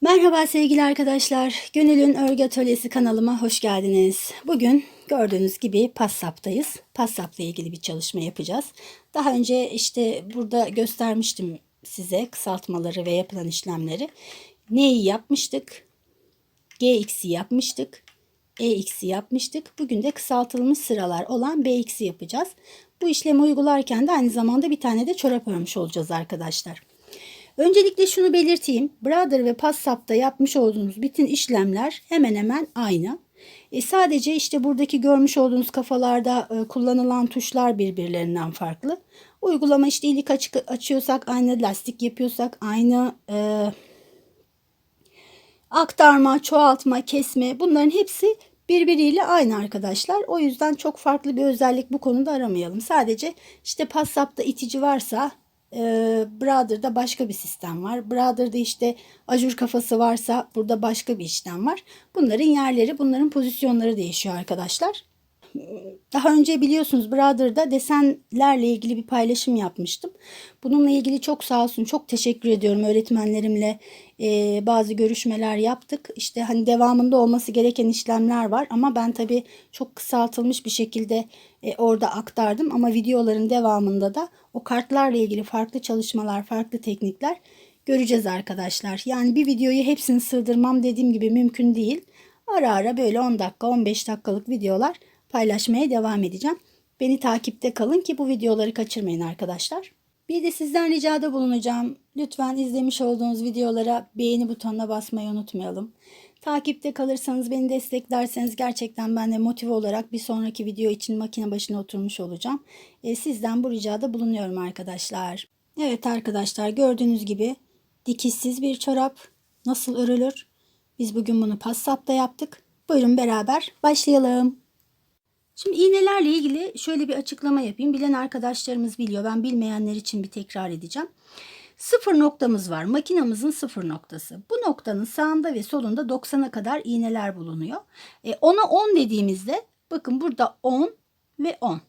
Merhaba sevgili arkadaşlar. Gönül'ün Örgü Atölyesi kanalıma hoş geldiniz. Bugün gördüğünüz gibi PASSAP'tayız. PASSAP'la ilgili bir çalışma yapacağız. Daha önce işte burada göstermiştim size kısaltmaları ve yapılan işlemleri. N'yi yapmıştık. GX'i yapmıştık. EX'i yapmıştık. Bugün de kısaltılmış sıralar olan BX'i yapacağız. Bu işlemi uygularken de aynı zamanda bir tane de çorap örmüş olacağız arkadaşlar. Öncelikle şunu belirteyim. Brother ve PASSAP'ta yapmış olduğunuz bütün işlemler hemen hemen aynı. E sadece işte buradaki görmüş olduğunuz kafalarda e, kullanılan tuşlar birbirlerinden farklı. Uygulama işte ilik açık, açıyorsak aynı, lastik yapıyorsak aynı, e, aktarma, çoğaltma, kesme bunların hepsi birbiriyle aynı arkadaşlar. O yüzden çok farklı bir özellik bu konuda aramayalım. Sadece işte PASSAP'ta itici varsa e, Brother'da başka bir sistem var. Brother'da işte ajur kafası varsa burada başka bir işlem var. Bunların yerleri, bunların pozisyonları değişiyor arkadaşlar. Daha önce biliyorsunuz Brother'da desenlerle ilgili bir paylaşım yapmıştım. Bununla ilgili çok sağ olsun çok teşekkür ediyorum öğretmenlerimle e, bazı görüşmeler yaptık. İşte hani devamında olması gereken işlemler var ama ben tabii çok kısaltılmış bir şekilde e, orada aktardım ama videoların devamında da o kartlarla ilgili farklı çalışmalar, farklı teknikler göreceğiz arkadaşlar. Yani bir videoyu hepsini sığdırmam dediğim gibi mümkün değil. Ara ara böyle 10 dakika 15 dakikalık videolar paylaşmaya devam edeceğim. Beni takipte kalın ki bu videoları kaçırmayın arkadaşlar. Bir de sizden ricada bulunacağım. Lütfen izlemiş olduğunuz videolara beğeni butonuna basmayı unutmayalım. Takipte kalırsanız beni desteklerseniz gerçekten ben de motive olarak bir sonraki video için makine başına oturmuş olacağım. E, sizden bu ricada bulunuyorum arkadaşlar. Evet arkadaşlar gördüğünüz gibi dikişsiz bir çorap nasıl örülür? Biz bugün bunu PASSAP'ta yaptık. Buyurun beraber başlayalım. Şimdi iğnelerle ilgili şöyle bir açıklama yapayım. Bilen arkadaşlarımız biliyor. Ben bilmeyenler için bir tekrar edeceğim. Sıfır noktamız var. Makinamızın sıfır noktası. Bu noktanın sağında ve solunda 90'a kadar iğneler bulunuyor. E, 10'a 10 dediğimizde bakın burada 10 ve 10.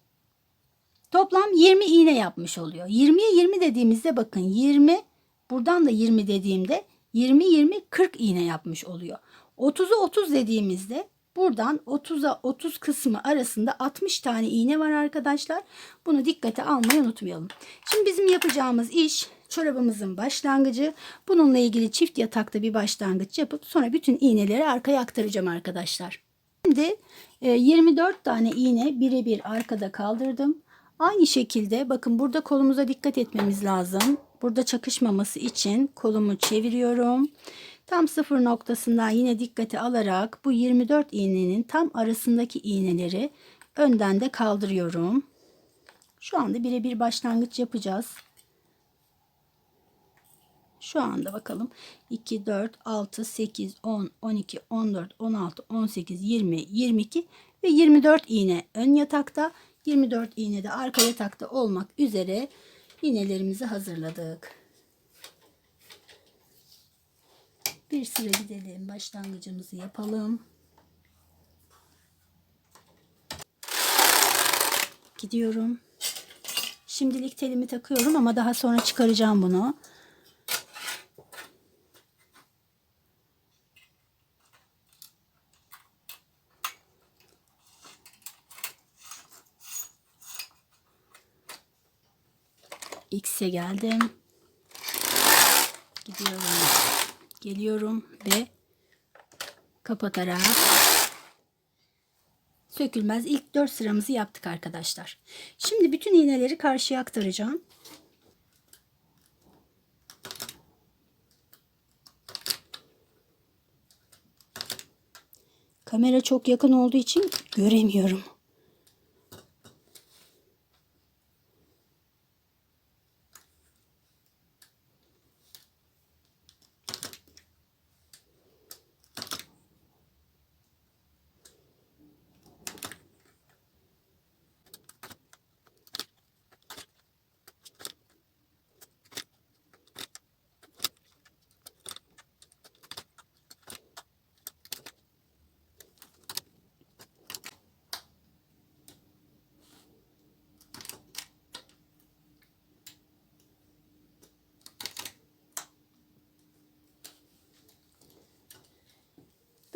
Toplam 20 iğne yapmış oluyor. 20'ye 20 dediğimizde bakın 20 buradan da 20 dediğimde 20 20 40 iğne yapmış oluyor. 30'u 30 dediğimizde Buradan 30'a 30 kısmı arasında 60 tane iğne var arkadaşlar. Bunu dikkate almayı unutmayalım. Şimdi bizim yapacağımız iş çorabımızın başlangıcı. Bununla ilgili çift yatakta bir başlangıç yapıp sonra bütün iğneleri arkaya aktaracağım arkadaşlar. Şimdi 24 e, tane iğne birebir arkada kaldırdım. Aynı şekilde bakın burada kolumuza dikkat etmemiz lazım. Burada çakışmaması için kolumu çeviriyorum. Tam sıfır noktasından yine dikkate alarak bu 24 iğnenin tam arasındaki iğneleri önden de kaldırıyorum. Şu anda birebir başlangıç yapacağız. Şu anda bakalım 2, 4, 6, 8, 10, 12, 14, 16, 18, 20, 22 ve 24 iğne ön yatakta 24 iğne de arka yatakta olmak üzere iğnelerimizi hazırladık. Bir sıra gidelim. Başlangıcımızı yapalım. Gidiyorum. Şimdilik telimi takıyorum ama daha sonra çıkaracağım bunu. X'e geldim. Gidiyorum geliyorum ve kapatarak sökülmez ilk 4 sıramızı yaptık arkadaşlar. Şimdi bütün iğneleri karşıya aktaracağım. Kamera çok yakın olduğu için göremiyorum.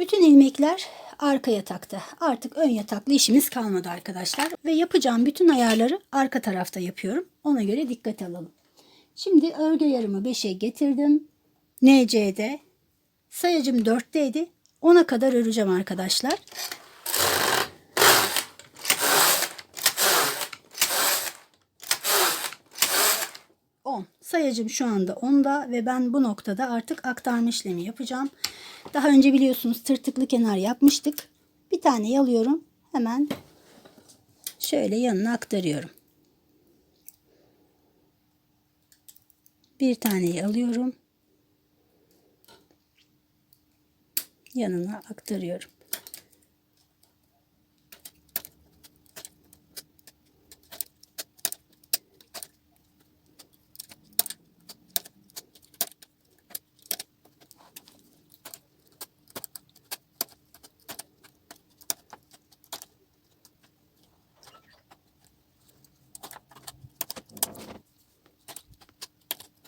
Bütün ilmekler arka yatakta. Artık ön yataklı işimiz kalmadı arkadaşlar. Ve yapacağım bütün ayarları arka tarafta yapıyorum. Ona göre dikkat alalım. Şimdi örgü yarımı 5'e getirdim. NC'de. Sayacım 4'teydi. 10'a kadar öreceğim arkadaşlar. Sayacım şu anda 10'da ve ben bu noktada artık aktarma işlemi yapacağım. Daha önce biliyorsunuz tırtıklı kenar yapmıştık. Bir tane yalıyorum. Hemen şöyle yanına aktarıyorum. Bir taneyi alıyorum. Yanına aktarıyorum.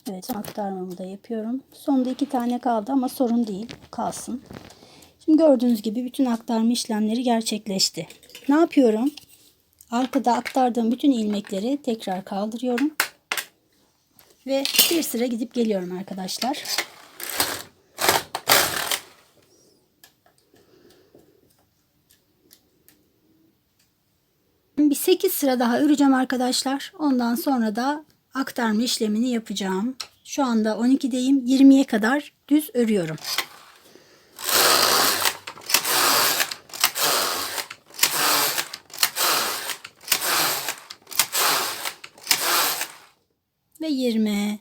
Evet son aktarmamı da yapıyorum. Sonda iki tane kaldı ama sorun değil. Kalsın. Şimdi gördüğünüz gibi bütün aktarma işlemleri gerçekleşti. Ne yapıyorum? Arkada aktardığım bütün ilmekleri tekrar kaldırıyorum. Ve bir sıra gidip geliyorum arkadaşlar. Bir 8 sıra daha öreceğim arkadaşlar. Ondan sonra da aktarma işlemini yapacağım. Şu anda 12'deyim. 20'ye kadar düz örüyorum. Ve 20.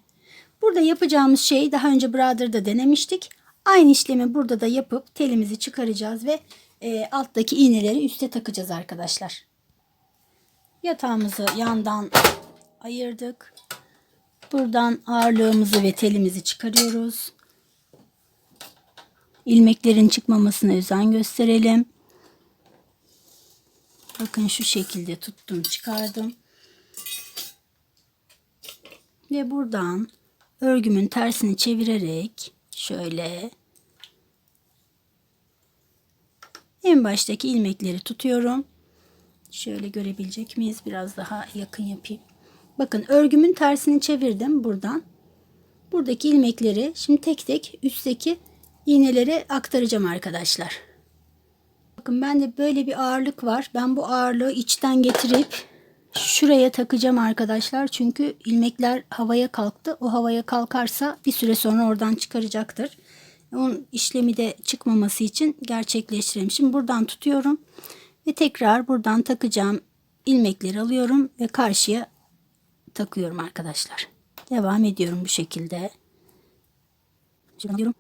Burada yapacağımız şey daha önce Brother'da denemiştik. Aynı işlemi burada da yapıp telimizi çıkaracağız ve e, alttaki iğneleri üste takacağız arkadaşlar. Yatağımızı yandan ayırdık. Buradan ağırlığımızı ve telimizi çıkarıyoruz. İlmeklerin çıkmamasına özen gösterelim. Bakın şu şekilde tuttum çıkardım. Ve buradan örgümün tersini çevirerek şöyle en baştaki ilmekleri tutuyorum. Şöyle görebilecek miyiz? Biraz daha yakın yapayım. Bakın örgümün tersini çevirdim buradan. Buradaki ilmekleri şimdi tek tek üstteki iğnelere aktaracağım arkadaşlar. Bakın bende böyle bir ağırlık var. Ben bu ağırlığı içten getirip şuraya takacağım arkadaşlar. Çünkü ilmekler havaya kalktı. O havaya kalkarsa bir süre sonra oradan çıkaracaktır. Onun işlemi de çıkmaması için gerçekleştirelim. Şimdi buradan tutuyorum. Ve tekrar buradan takacağım ilmekleri alıyorum ve karşıya takıyorum arkadaşlar. Devam ediyorum bu şekilde. Şimdi alıyorum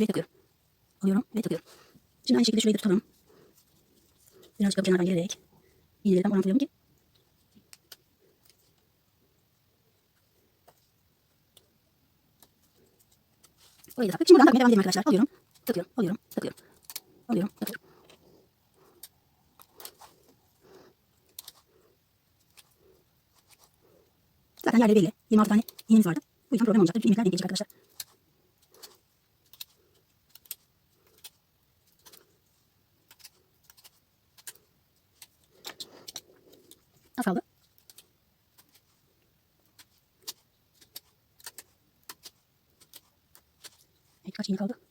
ve takıyorum. Alıyorum ve takıyorum. Şimdi aynı şekilde şurayı da tutalım. Birazcık kenardan gelerek iğneleri tam orantılayalım ki da taktık. Şimdi buradan takmaya devam edelim arkadaşlar. Alıyorum, takıyorum, alıyorum, takıyorum. Alıyorum, takıyorum. Zaten yerleri belli. 26 tane iğnemiz vardı. Bu yüzden problem olmayacaktır. Bütün ilmekler denk gelecek arkadaşlar. Az kaldı. Evet, kaç iğne kaldı?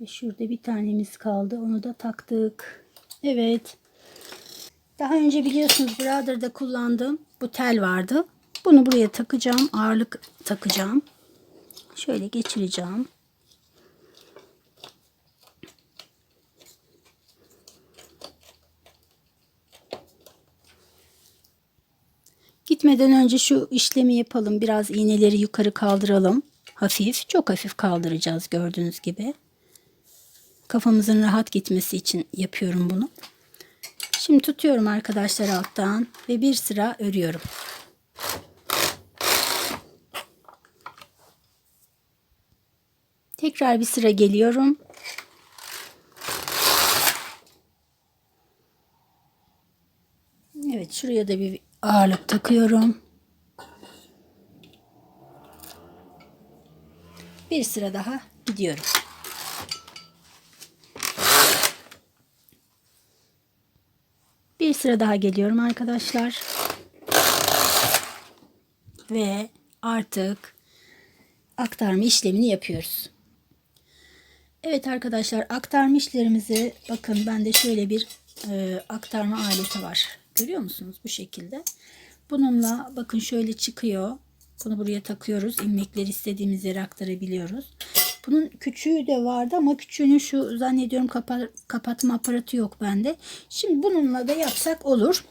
Ve şurada bir tanemiz kaldı. Onu da taktık. Evet. Daha önce biliyorsunuz Brother'da kullandığım bu tel vardı. Bunu buraya takacağım. Ağırlık takacağım. Şöyle geçireceğim. Gitmeden önce şu işlemi yapalım. Biraz iğneleri yukarı kaldıralım. Hafif, çok hafif kaldıracağız gördüğünüz gibi. Kafamızın rahat gitmesi için yapıyorum bunu. Şimdi tutuyorum arkadaşlar alttan ve bir sıra örüyorum. Tekrar bir sıra geliyorum. Evet şuraya da bir ağırlık takıyorum. Bir sıra daha gidiyorum. Bir sıra daha geliyorum arkadaşlar. Ve artık aktarma işlemini yapıyoruz. Evet arkadaşlar aktarma işlerimizi bakın bende şöyle bir e, aktarma aleti var. Görüyor musunuz bu şekilde. Bununla bakın şöyle çıkıyor. Bunu buraya takıyoruz. İlmekleri istediğimiz yere aktarabiliyoruz. Bunun küçüğü de vardı ama küçüğünün şu zannediyorum kapa kapatma aparatı yok bende. Şimdi bununla da yapsak olur.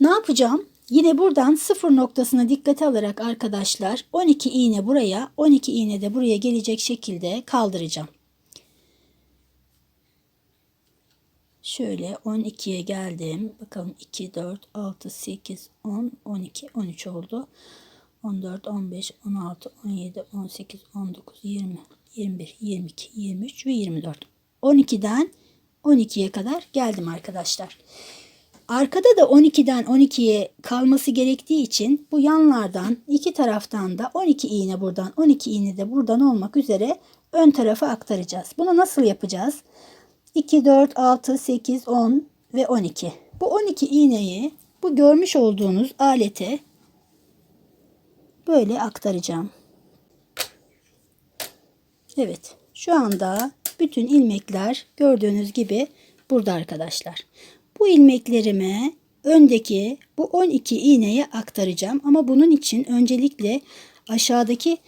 Ne yapacağım? Yine buradan sıfır noktasına dikkate alarak arkadaşlar 12 iğne buraya 12 iğne de buraya gelecek şekilde kaldıracağım. Şöyle 12'ye geldim. Bakalım 2, 4, 6, 8, 10, 12, 13 oldu. 14, 15, 16, 17, 18, 19, 20, 21, 22, 23 ve 24. 12'den 12'ye kadar geldim arkadaşlar. Arkada da 12'den 12'ye kalması gerektiği için bu yanlardan iki taraftan da 12 iğne buradan 12 iğne de buradan olmak üzere ön tarafa aktaracağız. Bunu nasıl yapacağız? 2, 4, 6, 8, 10 ve 12. Bu 12 iğneyi bu görmüş olduğunuz alete böyle aktaracağım. Evet şu anda bütün ilmekler gördüğünüz gibi burada arkadaşlar. Bu ilmeklerimi öndeki bu 12 iğneye aktaracağım. Ama bunun için öncelikle aşağıdaki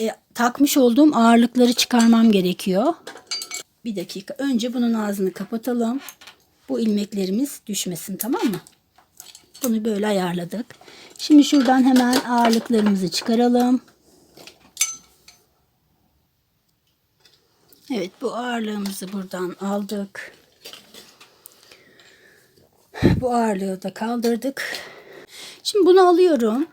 e, takmış olduğum ağırlıkları çıkarmam gerekiyor. Bir dakika önce bunun ağzını kapatalım. Bu ilmeklerimiz düşmesin tamam mı? Bunu böyle ayarladık. Şimdi şuradan hemen ağırlıklarımızı çıkaralım. Evet bu ağırlığımızı buradan aldık. Bu ağırlığı da kaldırdık. Şimdi bunu alıyorum.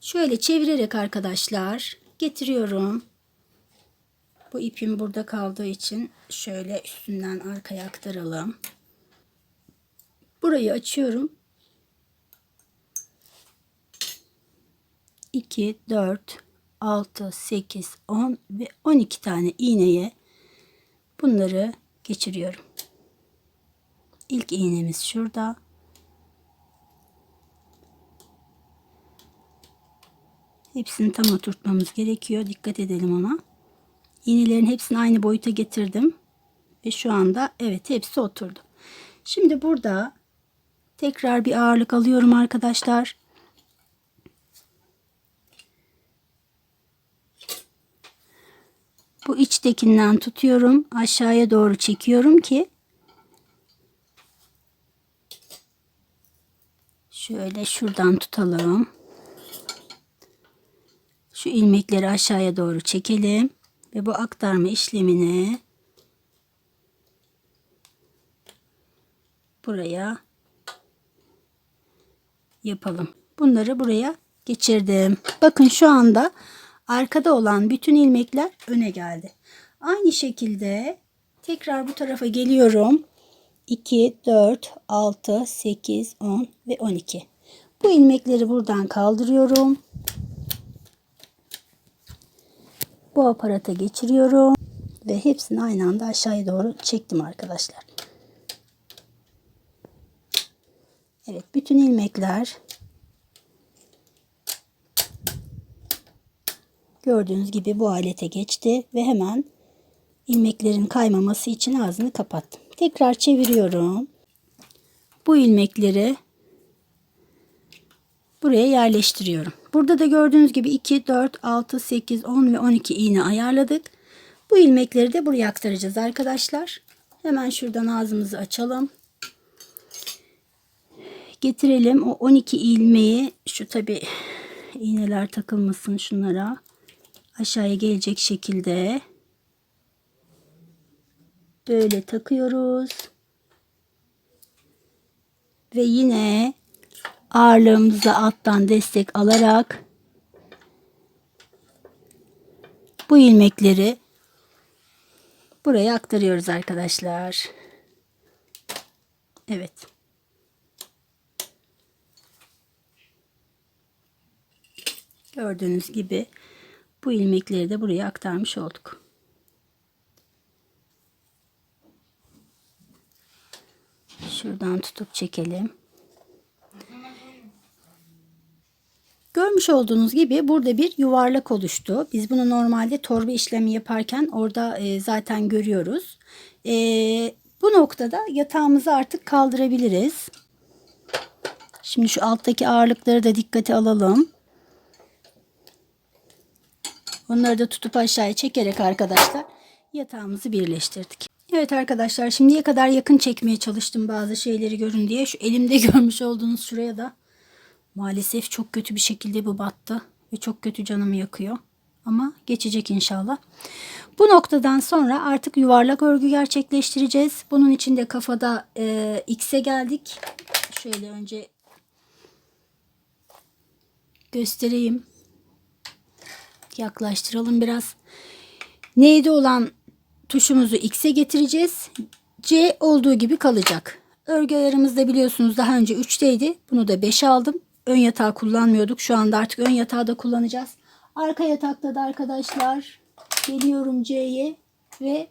Şöyle çevirerek arkadaşlar getiriyorum. Bu ipim burada kaldığı için şöyle üstünden arkaya aktaralım. Burayı açıyorum. 2, 4, 6, 8, 10 ve 12 tane iğneye bunları geçiriyorum. İlk iğnemiz şurada. Hepsini tam oturtmamız gerekiyor. Dikkat edelim ona. İğnelerin hepsini aynı boyuta getirdim. Ve şu anda evet hepsi oturdu. Şimdi burada tekrar bir ağırlık alıyorum arkadaşlar. Bu içtekinden tutuyorum. Aşağıya doğru çekiyorum ki Şöyle şuradan tutalım. Şu ilmekleri aşağıya doğru çekelim. Ve bu aktarma işlemini buraya yapalım. Bunları buraya geçirdim. Bakın şu anda arkada olan bütün ilmekler öne geldi. Aynı şekilde tekrar bu tarafa geliyorum. 2, 4, 6, 8, 10 ve 12. Bu ilmekleri buradan kaldırıyorum. Bu aparata geçiriyorum. Ve hepsini aynı anda aşağıya doğru çektim arkadaşlar. Evet bütün ilmekler gördüğünüz gibi bu alete geçti ve hemen ilmeklerin kaymaması için ağzını kapattım. Tekrar çeviriyorum. Bu ilmekleri buraya yerleştiriyorum. Burada da gördüğünüz gibi 2, 4, 6, 8, 10 ve 12 iğne ayarladık. Bu ilmekleri de buraya aktaracağız arkadaşlar. Hemen şuradan ağzımızı açalım. Getirelim o 12 ilmeği şu tabi iğneler takılmasın şunlara aşağıya gelecek şekilde böyle takıyoruz. Ve yine ağırlığımıza alttan destek alarak bu ilmekleri buraya aktarıyoruz arkadaşlar. Evet. Gördüğünüz gibi bu ilmekleri de buraya aktarmış olduk. Şuradan tutup çekelim. Görmüş olduğunuz gibi burada bir yuvarlak oluştu. Biz bunu normalde torba işlemi yaparken orada e, zaten görüyoruz. E, bu noktada yatağımızı artık kaldırabiliriz. Şimdi şu alttaki ağırlıkları da dikkate alalım. Onları da tutup aşağıya çekerek arkadaşlar yatağımızı birleştirdik. Evet arkadaşlar şimdiye kadar yakın çekmeye çalıştım bazı şeyleri görün diye. Şu elimde görmüş olduğunuz şuraya da maalesef çok kötü bir şekilde bu battı ve çok kötü canımı yakıyor. Ama geçecek inşallah. Bu noktadan sonra artık yuvarlak örgü gerçekleştireceğiz. Bunun için de kafada e, X'e geldik. Şöyle önce göstereyim. Yaklaştıralım biraz. Neydi olan tuşumuzu X'e getireceğiz. C olduğu gibi kalacak. Örgü ayarımızda biliyorsunuz daha önce 3'teydi. Bunu da 5 aldım. Ön yatağı kullanmıyorduk. Şu anda artık ön yatağı da kullanacağız. Arka yatakta da arkadaşlar geliyorum C'ye ve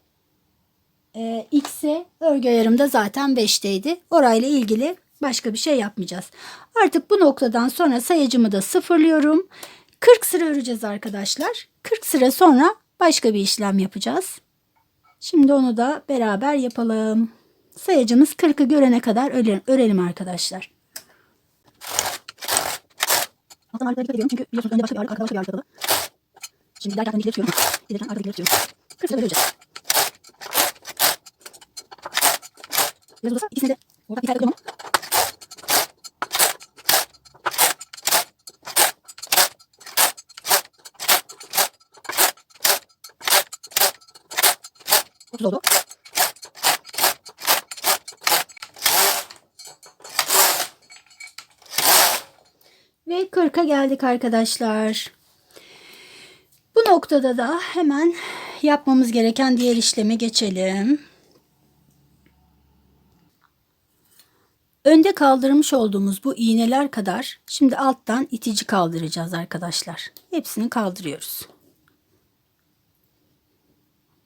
e, X'e örgü ayarımda zaten 5'teydi. Orayla ilgili başka bir şey yapmayacağız. Artık bu noktadan sonra sayacımı da sıfırlıyorum. 40 sıra öreceğiz arkadaşlar. 40 sıra sonra başka bir işlem yapacağız. Şimdi onu da beraber yapalım. Sayacımız 40'ı görene kadar örelim, arkadaşlar. Alttan ağırlıklara dikkat ediyorum çünkü biliyorsunuz önde başka bir ağırlık, arkada başka bir ağırlık takılı. Şimdi giderken öndekileri tutuyorum. Gelirken arkadakileri tutuyorum. 40 sıra öreceğiz. Biraz olursa ikisini de ortak bir tane Otuz oldu. Ve 40'a geldik arkadaşlar. Bu noktada da hemen yapmamız gereken diğer işleme geçelim. Önde kaldırmış olduğumuz bu iğneler kadar şimdi alttan itici kaldıracağız arkadaşlar. Hepsini kaldırıyoruz.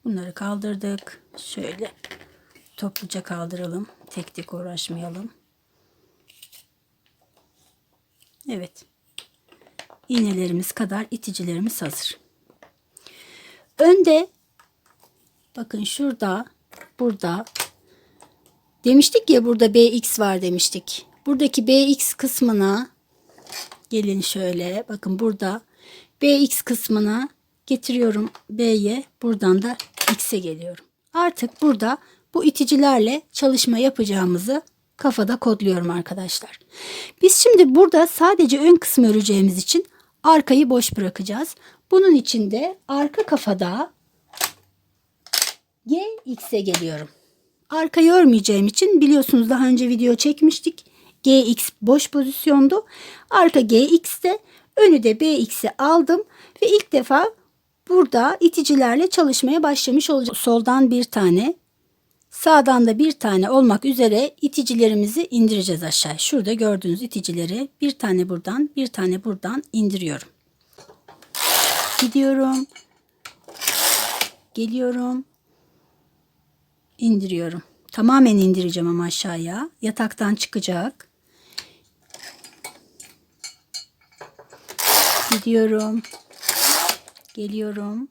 Bunları kaldırdık. Şöyle topluca kaldıralım. Tek tek uğraşmayalım. Evet. İğnelerimiz kadar iticilerimiz hazır. Önde bakın şurada burada demiştik ya burada BX var demiştik. Buradaki BX kısmına gelin şöyle bakın burada BX kısmına getiriyorum B'ye buradan da X'e geliyorum. Artık burada bu iticilerle çalışma yapacağımızı kafada kodluyorum arkadaşlar. Biz şimdi burada sadece ön kısmı öreceğimiz için arkayı boş bırakacağız. Bunun için de arka kafada GX'e geliyorum. Arkayı örmeyeceğim için biliyorsunuz daha önce video çekmiştik. GX boş pozisyondu. Arka GX'te önü de BX'e aldım ve ilk defa burada iticilerle çalışmaya başlamış olacağım. Soldan bir tane Sağdan da bir tane olmak üzere iticilerimizi indireceğiz aşağı. Şurada gördüğünüz iticileri bir tane buradan bir tane buradan indiriyorum. Gidiyorum. Geliyorum. indiriyorum. Tamamen indireceğim ama aşağıya. Yataktan çıkacak. Gidiyorum. Geliyorum.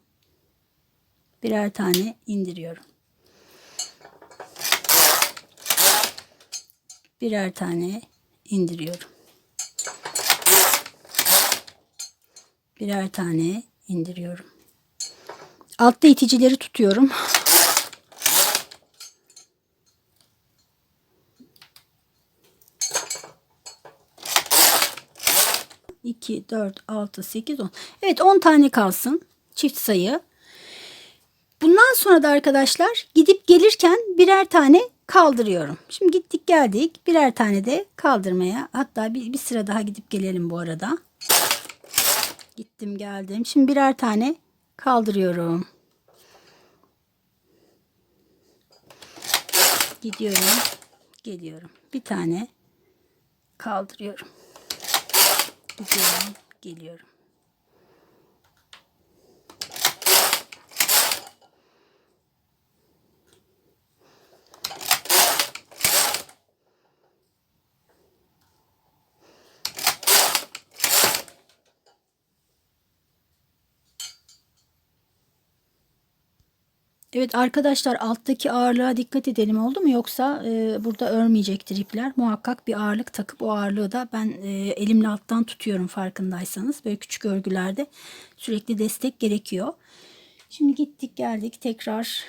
Birer tane indiriyorum. Birer tane indiriyorum. Birer tane indiriyorum. Altta iticileri tutuyorum. İki, dört, altı, sekiz, on. Evet on tane kalsın. Çift sayı. Bundan sonra da arkadaşlar gidip gelirken birer tane kaldırıyorum. Şimdi gittik geldik birer tane de kaldırmaya hatta bir, bir sıra daha gidip gelelim bu arada. Gittim geldim. Şimdi birer tane kaldırıyorum. Gidiyorum. geliyorum. Bir tane kaldırıyorum. Gidiyorum, geliyorum. Evet arkadaşlar alttaki ağırlığa dikkat edelim oldu mu yoksa e, burada örmeyecektir ipler. Muhakkak bir ağırlık takıp o ağırlığı da ben e, elimle alttan tutuyorum farkındaysanız. Böyle küçük örgülerde sürekli destek gerekiyor. Şimdi gittik geldik tekrar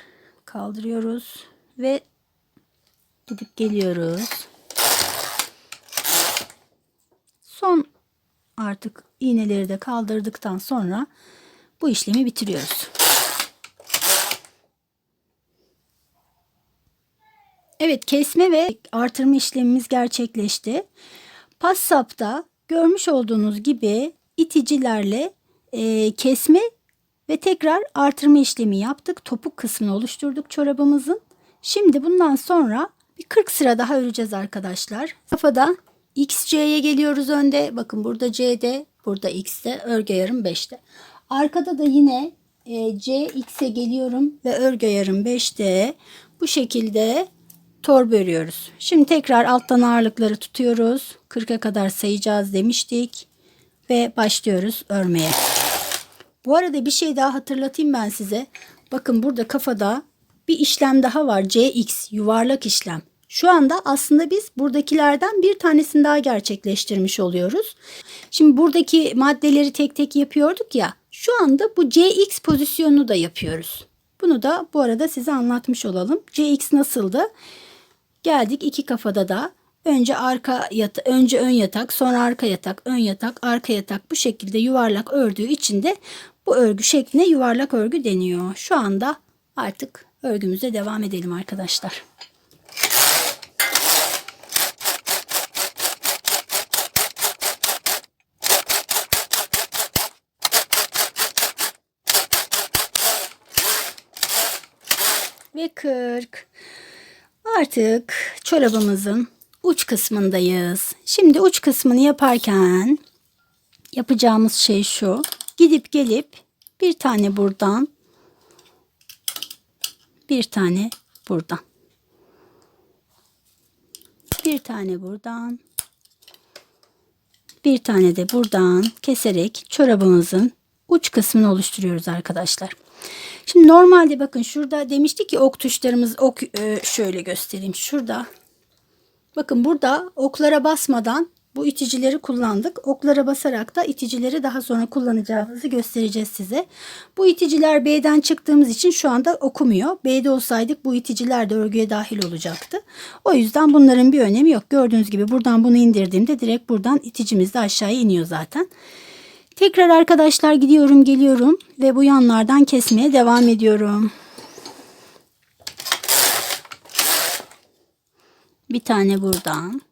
kaldırıyoruz ve gidip geliyoruz. Son artık iğneleri de kaldırdıktan sonra bu işlemi bitiriyoruz. Evet kesme ve artırma işlemimiz gerçekleşti. Passap'ta görmüş olduğunuz gibi iticilerle e, kesme ve tekrar artırma işlemi yaptık. Topuk kısmını oluşturduk çorabımızın. Şimdi bundan sonra bir 40 sıra daha öreceğiz arkadaşlar. Kafada XC'ye geliyoruz önde. Bakın burada C'de, burada X'te, örgü yarım 5'te. Arkada da yine e, CX'e geliyorum ve örgü yarım 5'te. Bu şekilde torba örüyoruz. Şimdi tekrar alttan ağırlıkları tutuyoruz. 40'a kadar sayacağız demiştik. Ve başlıyoruz örmeye. Bu arada bir şey daha hatırlatayım ben size. Bakın burada kafada bir işlem daha var. CX yuvarlak işlem. Şu anda aslında biz buradakilerden bir tanesini daha gerçekleştirmiş oluyoruz. Şimdi buradaki maddeleri tek tek yapıyorduk ya. Şu anda bu CX pozisyonunu da yapıyoruz. Bunu da bu arada size anlatmış olalım. CX nasıldı? Geldik iki kafada da önce arka yata, önce ön yatak, sonra arka yatak, ön yatak, arka yatak bu şekilde yuvarlak ördüğü için de bu örgü şekline yuvarlak örgü deniyor. Şu anda artık örgümüze devam edelim arkadaşlar. Ve 40. Artık çorabımızın uç kısmındayız. Şimdi uç kısmını yaparken yapacağımız şey şu. Gidip gelip bir tane buradan bir tane buradan bir tane buradan bir tane de buradan keserek çorabımızın uç kısmını oluşturuyoruz arkadaşlar. Şimdi normalde bakın şurada demiştik ki ok tuşlarımız ok e, şöyle göstereyim. Şurada bakın burada oklara basmadan bu iticileri kullandık. Oklara basarak da iticileri daha sonra kullanacağımızı göstereceğiz size. Bu iticiler B'den çıktığımız için şu anda okumuyor. B'de olsaydık bu iticiler de örgüye dahil olacaktı. O yüzden bunların bir önemi yok. Gördüğünüz gibi buradan bunu indirdiğimde direkt buradan iticimiz de aşağıya iniyor zaten. Tekrar arkadaşlar gidiyorum geliyorum ve bu yanlardan kesmeye devam ediyorum. Bir tane buradan.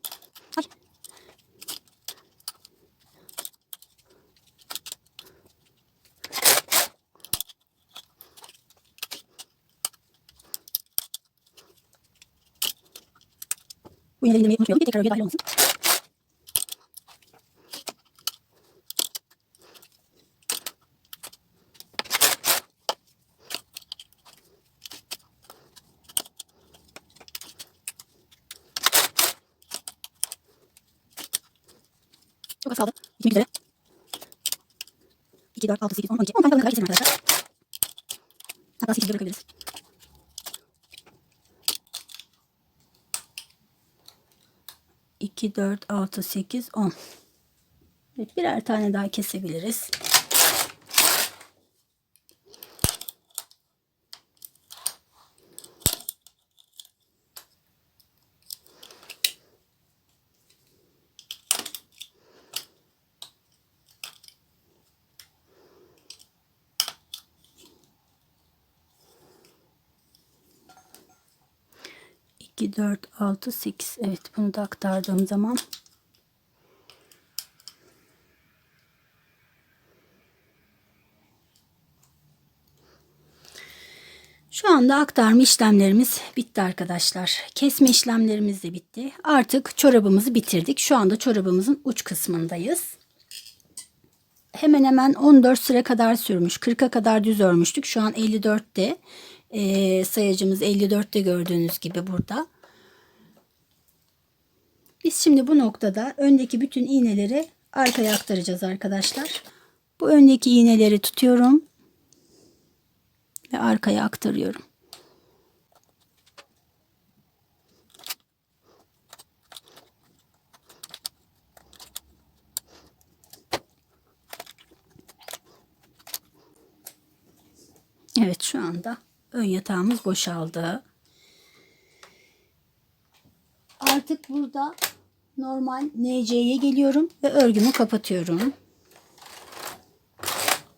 Bu indirmeyi unutmayalım tekrar örgüye dahil olmasın. Çok az kaldı. Bitmek üzere. 2, 4, 6, 8, 10, 12. 10 tane kadar arkadaşlar. Hatta 8'de bırakabiliriz. İki, dört, altı, sekiz, on. Evet, birer tane daha kesebiliriz. İki, dört, altı, sekiz. Evet bunu da aktardığım zaman Şu anda aktarma işlemlerimiz bitti arkadaşlar. Kesme işlemlerimiz de bitti. Artık çorabımızı bitirdik. Şu anda çorabımızın uç kısmındayız. Hemen hemen 14 sıra kadar sürmüş. 40'a kadar düz örmüştük. Şu an 54'te. Ee, sayacımız 54'te gördüğünüz gibi burada. Biz şimdi bu noktada öndeki bütün iğneleri arkaya aktaracağız arkadaşlar. Bu öndeki iğneleri tutuyorum ve arkaya aktarıyorum. Evet şu anda ön yatağımız boşaldı. Artık burada normal NC'ye geliyorum ve örgümü kapatıyorum.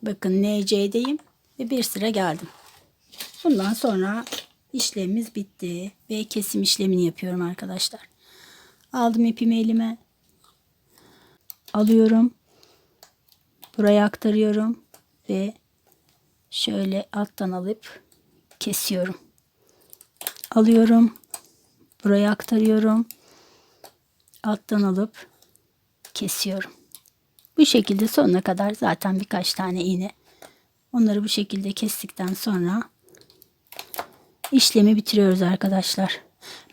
Bakın NC'deyim ve bir sıra geldim. Bundan sonra işlemimiz bitti ve kesim işlemini yapıyorum arkadaşlar. Aldım ipimi elime. Alıyorum. Buraya aktarıyorum ve şöyle alttan alıp kesiyorum. Alıyorum. Buraya aktarıyorum. Alttan alıp kesiyorum. Bu şekilde sonuna kadar zaten birkaç tane iğne. Onları bu şekilde kestikten sonra işlemi bitiriyoruz arkadaşlar.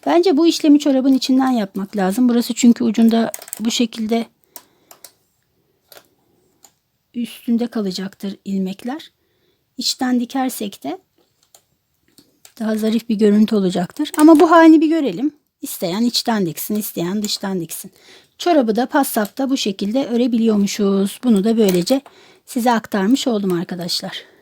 Bence bu işlemi çorabın içinden yapmak lazım. Burası çünkü ucunda bu şekilde üstünde kalacaktır ilmekler. İçten dikersek de daha zarif bir görüntü olacaktır. Ama bu halini bir görelim. İsteyen içten diksin, isteyen dıştan diksin. Çorabı da passapta bu şekilde örebiliyormuşuz. Bunu da böylece size aktarmış oldum arkadaşlar.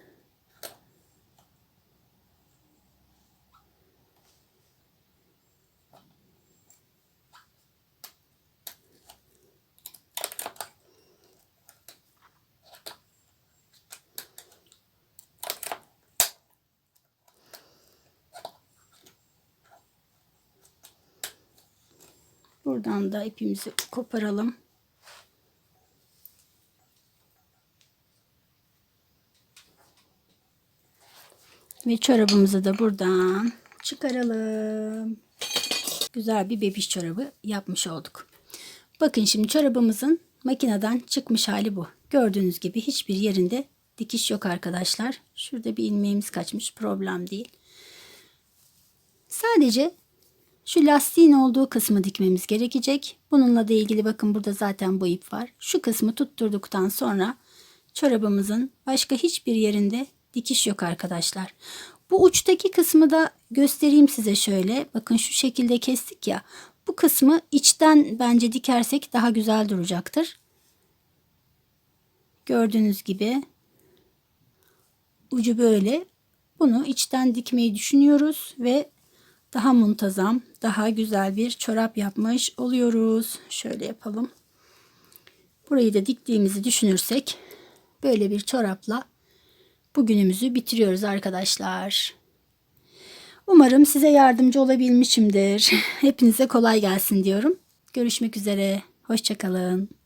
Buradan da ipimizi koparalım. Ve çorabımızı da buradan çıkaralım. Güzel bir bebiş çorabı yapmış olduk. Bakın şimdi çorabımızın makineden çıkmış hali bu. Gördüğünüz gibi hiçbir yerinde dikiş yok arkadaşlar. Şurada bir ilmeğimiz kaçmış. Problem değil. Sadece şu lastiğin olduğu kısmı dikmemiz gerekecek. Bununla da ilgili bakın burada zaten bu ip var. Şu kısmı tutturduktan sonra çorabımızın başka hiçbir yerinde dikiş yok arkadaşlar. Bu uçtaki kısmı da göstereyim size şöyle. Bakın şu şekilde kestik ya. Bu kısmı içten bence dikersek daha güzel duracaktır. Gördüğünüz gibi ucu böyle. Bunu içten dikmeyi düşünüyoruz ve daha muntazam, daha güzel bir çorap yapmış oluyoruz. Şöyle yapalım. Burayı da diktiğimizi düşünürsek böyle bir çorapla bugünümüzü bitiriyoruz arkadaşlar. Umarım size yardımcı olabilmişimdir. Hepinize kolay gelsin diyorum. Görüşmek üzere. Hoşçakalın.